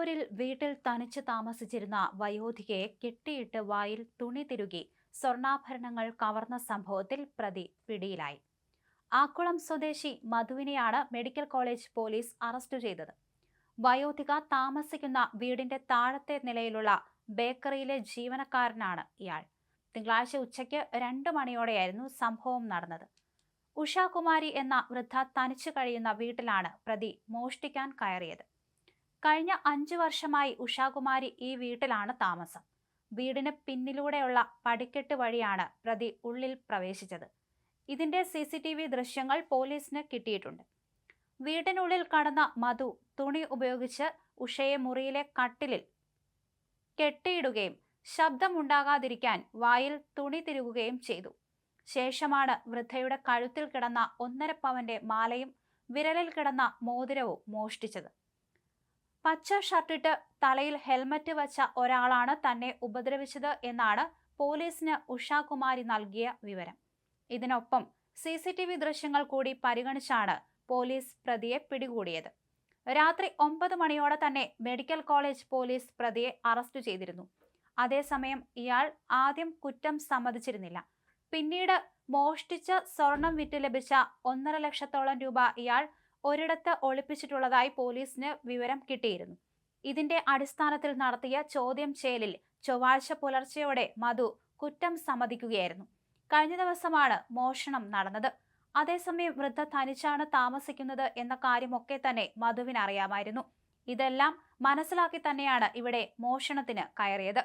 പുനലൂരിൽ വീട്ടിൽ തനിച്ച് താമസിച്ചിരുന്ന വയോധികയെ കെട്ടിയിട്ട് വായിൽ തുണി തിരുകി സ്വർണാഭരണങ്ങൾ കവർന്ന സംഭവത്തിൽ പ്രതി പിടിയിലായി. ആക്കുളം സ്വദേശി മധുവിനെയാണ് മെഡിക്കൽ കോളേജ് പോലീസ് അറസ്റ്റ് ചെയ്തത്. വയോധിക താമസിക്കുന്ന വീടിന്റെ താഴത്തെ നിലയിലുള്ള ബേക്കറിയിലെ ജീവനക്കാരനാണ് ഇയാൾ. തിങ്കളാഴ്ച ഉച്ചയ്ക്ക് രണ്ട് മണിയോടെയായിരുന്നു സംഭവം നടന്നത്. ഉഷാകുമാരി എന്ന വൃദ്ധ തനിച്ചു കഴിയുന്ന വീട്ടിലാണ് പ്രതി മോഷ്ടിക്കാൻ കയറിയത്. കഴിഞ്ഞ അഞ്ചു വർഷമായി ഉഷാകുമാരി ഈ വീട്ടിലാണ് താമസം. വീടിന് പിന്നിലൂടെയുള്ള പടിക്കെട്ട് വഴിയാണ് പ്രതി ഉള്ളിൽ പ്രവേശിച്ചത്. ഇതിന്റെ സി സി ടി വി ദൃശ്യങ്ങൾ പോലീസിന് കിട്ടിയിട്ടുണ്ട്. വീടിനുള്ളിൽ കടന്ന മധു തുണി ഉപയോഗിച്ച് ഉഷയെ മുറിയിലെ കട്ടിലിൽ കെട്ടിയിടുകയും ശബ്ദമുണ്ടാകാതിരിക്കാൻ വായിൽ തുണി തിരുകുകയും ചെയ്തു. ശേഷമാണ് വൃദ്ധയുടെ കഴുത്തിൽ കിടന്ന ഒന്നര പവന്റെ മാലയും വിരലിൽ കിടന്ന മോതിരവും മോഷ്ടിച്ചത്. പച്ച ഷർട്ടിട്ട് തലയിൽ ഹെൽമറ്റ് വച്ച ഒരാളാണ് തന്നെ ഉപദ്രവിച്ചത് എന്നാണ് പോലീസിന് ഉഷാകുമാരി നൽകിയ വിവരം. ഇതിനൊപ്പം സി സി ടി വി ദൃശ്യങ്ങൾ കൂടി പരിഗണിച്ചാണ് പോലീസ് പ്രതിയെ പിടികൂടിയത്. രാത്രി ഒമ്പത് മണിയോടെ തന്നെ മെഡിക്കൽ കോളേജ് പോലീസ് പ്രതിയെ അറസ്റ്റ് ചെയ്തിരുന്നു. അതേസമയം ഇയാൾ ആദ്യം കുറ്റം സമ്മതിച്ചിരുന്നില്ല. പിന്നീട് മോഷ്ടിച്ച സ്വർണം വിറ്റ് ലഭിച്ച ഒന്നര ലക്ഷത്തോളം രൂപ ഇയാൾ ഒരിടത്ത് ഒളിപ്പിച്ചിട്ടുള്ളതായി പോലീസിന് വിവരം കിട്ടിയിരുന്നു. ഇതിന്റെ അടിസ്ഥാനത്തിൽ നടത്തിയ ചോദ്യം ചെയ്യലിൽ ചൊവ്വാഴ്ച പുലർച്ചെയോടെ മധു കുറ്റം സമ്മതിക്കുകയായിരുന്നു. കഴിഞ്ഞ ദിവസമാണ് മോഷണം നടന്നത്. അതേസമയം വൃദ്ധ തനിച്ചാണ് താമസിക്കുന്നത് എന്ന കാര്യമൊക്കെ തന്നെ മധുവിന് അറിയാമായിരുന്നു ഇതെല്ലാം മനസ്സിലാക്കി തന്നെയാണ് ഇവിടെ മോഷണത്തിന് കയറിയത്.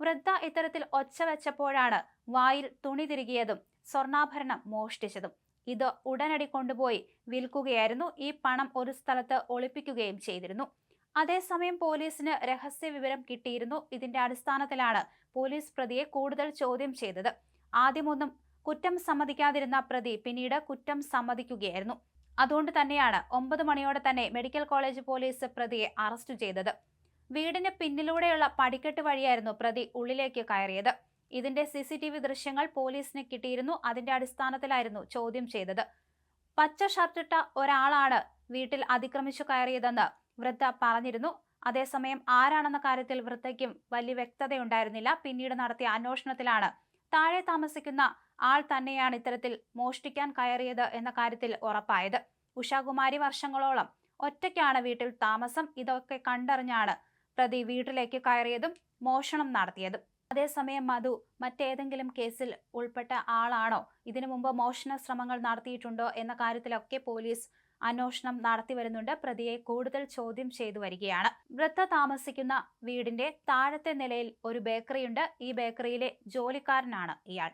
വൃദ്ധ ഇത്തരത്തിൽ ഒച്ച വെച്ചപ്പോഴാണ് വായിൽ തുണി തിരികിയതും സ്വർണാഭരണം മോഷ്ടിച്ചതും. ഇത് ഉടനടി കൊണ്ടുപോയി വിൽക്കുകയായിരുന്നു. ഈ പണം ഒരു സ്ഥലത്ത് ഒളിപ്പിക്കുകയും ചെയ്തിരുന്നു. അതേസമയം പോലീസിന് രഹസ്യ വിവരം കിട്ടിയിരുന്നു. ഇതിന്റെ അടിസ്ഥാനത്തിലാണ് പോലീസ് പ്രതിയെ കൂടുതൽ ചോദ്യം ചെയ്തത്. ആദ്യമൊന്നും കുറ്റം സമ്മതിക്കാതിരുന്ന പ്രതി പിന്നീട് കുറ്റം സമ്മതിക്കുകയായിരുന്നു. അതുകൊണ്ട് തന്നെയാണ് ഒമ്പത് മണിയോടെ തന്നെ മെഡിക്കൽ കോളേജ് പോലീസ് പ്രതിയെ അറസ്റ്റ് ചെയ്തത്. വീടിന് പിന്നിലൂടെയുള്ള പടിക്കെട്ട് വഴിയായിരുന്നു പ്രതി ഉള്ളിലേക്ക് കയറിയത്. ഇതിന്റെ സി സി ടി വി ദൃശ്യങ്ങൾ പോലീസിന് കിട്ടിയിരുന്നു. അതിന്റെ അടിസ്ഥാനത്തിലായിരുന്നു ചോദ്യം ചെയ്തത്. പച്ച ഷർട്ടിട്ട ഒരാളാണ് വീട്ടിൽ അതിക്രമിച്ചു കയറിയതെന്ന് വൃദ്ധ പറഞ്ഞിരുന്നു. അതേസമയം ആരാണെന്ന കാര്യത്തിൽ വൃദ്ധയ്ക്കും വലിയ വ്യക്തതയുണ്ടായിരുന്നില്ല. പിന്നീട് നടത്തിയ അന്വേഷണത്തിലാണ് താഴെ താമസിക്കുന്ന ആൾ തന്നെയാണ് ഇത്തരത്തിൽ മോഷ്ടിക്കാൻ കയറിയത് എന്ന കാര്യത്തിൽ ഉറപ്പായത്. ഉഷാകുമാരി വർഷങ്ങളോളം ഒറ്റയ്ക്കാണ് വീട്ടിൽ താമസം. ഇതൊക്കെ കണ്ടറിഞ്ഞാണ് പ്രതി വീട്ടിലേക്ക് കയറിയതും മോഷണം നടത്തിയതും. അതേസമയം മധു മറ്റേതെങ്കിലും കേസിൽ ഉൾപ്പെട്ട ആളാണോ? ഇതിനു മുമ്പ് മോഷണ ശ്രമങ്ങൾ നടത്തിയിട്ടുണ്ടോ എന്ന കാര്യത്തിലൊക്കെ പോലീസ് അന്വേഷണം നടത്തി വരുന്നുണ്ട്. പ്രതിയെ കൂടുതൽ ചോദ്യം ചെയ്തു വരികയാണ്. വൃദ്ധ താമസിക്കുന്ന വീടിന്റെ താഴത്തെ നിലയിൽ ഒരു ബേക്കറിയുണ്ട്. ഈ ബേക്കറിയിലെ ജോലിക്കാരനാണ് ഇയാൾ.